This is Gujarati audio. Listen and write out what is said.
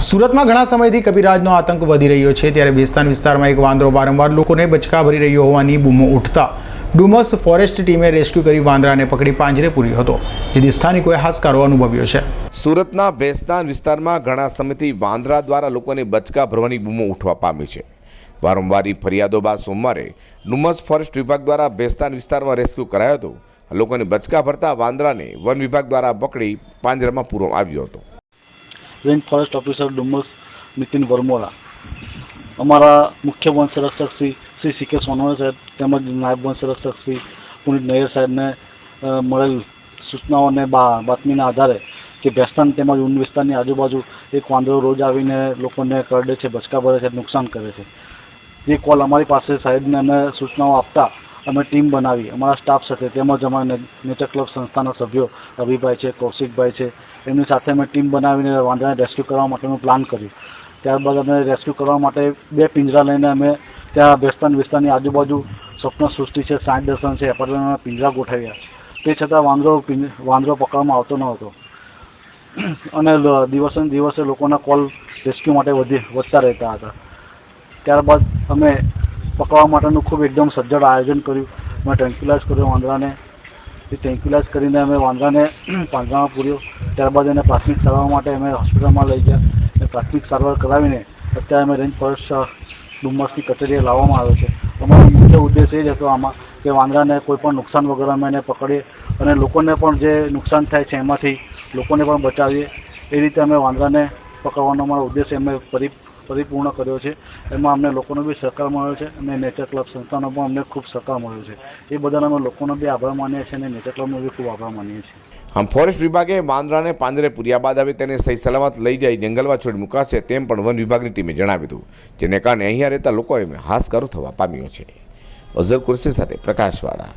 સુરતમાં ઘણા સમયથી કબીરાજનો આતંક વધી રહ્યો છે ત્યારે બેસ્તાન વિસ્તારમાં એક વાંદરો વારંવાર લોકોને બચકા ભરી રહ્યો હોવાની બૂમો ઉઠતા ડુમસ ફોરેસ્ટ ટીમે રેસ્ક્યુ કરી વાંદરાને પકડી પાંજરે પૂર્યો હતો, જેથી સ્થાનિકોએ હાશકારો અનુભવ્યો છે. સુરતના ભેસ્તાન વિસ્તારમાં ઘણા સમયથી વાંદરા દ્વારા લોકોને બચકા ભરવાની બૂમો ઉઠવા પામી છે. વારંવારી ફરિયાદો બાદ સોમવારે ડુમસ ફોરેસ્ટ વિભાગ દ્વારા ભેસ્તાન વિસ્તારમાં રેસ્ક્યુ કરાયો હતો. લોકોને બચકા ભરતા વાંદરાને વન વિભાગ દ્વારા પકડી પાંજરામાં પૂરવામાં આવ્યો હતો. Range forest officer Dumas Nitin Varmora અમારા મુખ્ય વન સંરક્ષક શ્રી શ્રી સી કે સોનવણે સાહેબ, તેમજ નાયબ વન સંરક્ષક શ્રી પુનિત નૈયર સાહેબને મળેલ સૂચનાઓ અને બાતમીના આધારે કે ભેસ્તાન તેમજ ઉન વિસ્તારની આજુબાજુ એક વાંદરો રોજ આવીને લોકોને કરડે છે બચકા ભરે છે, નુકસાન કરે છે. જે કોલ અમારી પાસે સાહેબને અમે સૂચનાઓ આપતા અમે ટીમ બનાવી. અમારા સ્ટાફ સાથે, તેમજ અમારા નેચર ક્લબ સંસ્થાના સભ્યો રવિભાઈ છે, કૌશિકભાઈ છે, એમની સાથે અમે ટીમ બનાવીને વાંદરાને રેસ્ક્યુ કરવા માટેનું પ્લાન કર્યું. ત્યારબાદ અમે રેસ્ક્યુ કરવા માટે બે પિંજરા લઈને અમે ત્યાં બેસ્તાન વિસ્તારની આજુબાજુ સ્વપ્ન સૃષ્ટિ છે, સાંઈ દર્શન છે એપાર્ટમેન્ટમાં પિંજરા ગોઠવ્યા. તે છતાં વાંદરો વાંદરો પકડવામાં આવતો ન હતો. અને દિવસે દિવસે લોકોના કોલ રેસ્ક્યુ માટે વધી વધતા રહેતા હતા. ત્યારબાદ અમે પકડવા માટેનું ખૂબ એકદમ સજ્જડ આયોજન કર્યું. અમે ટેન્ક્યુલાઇઝ કર્યો વાંદરાને. એ ટેન્ક્યુલાઇઝ કરીને અમે વાંદરાને પાંજરામાં પૂર્યો. ત્યારબાદ એને પ્રાથમિક સારવાર માટે અમે હોસ્પિટલમાં લઈ ગયા. અને પ્રાથમિક સારવાર કરાવીને અત્યારે અમે રેન્જ ફોરેસ્ટ ડુમ્મસની કચેરીએ લાવવામાં આવ્યો છે. અમારો મુખ્ય ઉદ્દેશ એ જ હતો આમાં કે વાંદરાને કોઈ પણ નુકસાન વગર અમે એને પકડીએ અને લોકોને પણ જે નુકસાન થાય છે એમાંથી લોકોને પણ બચાવીએ. એ રીતે અમે વાંદરાને પકડવાનો અમારો ઉદ્દેશ અમે પરી પરિપૂર્ણ કર્યો છે. એમાં અમને લોકોનો બી સહકાર મળ્યો છે અને નેચર ક્લબ સંસ્થાનો પણ અમને ખૂબ સહકાર મળ્યો છે. એ બદલ અમે લોકોનો બી આભાર માનીએ છીએ અને નેચર ક્લબનો બી ખૂબ આભાર માનીએ છીએ. આમ ફોરેસ્ટ વિભાગે વાંદરાને પાંજરે પૂર્યા બાદ હવે તેને સહી સલામત લઈ જઈ જંગલમાં છોડી મુકાશે તેમ પણ વન વિભાગની ટીમે જણાવ્યું હતું. જેને કારણે અહીંયા રહેતા લોકોએ હાશકારો થવા પામ્યો છે. અઝર કુરશી સાથે પ્રકાશવાળા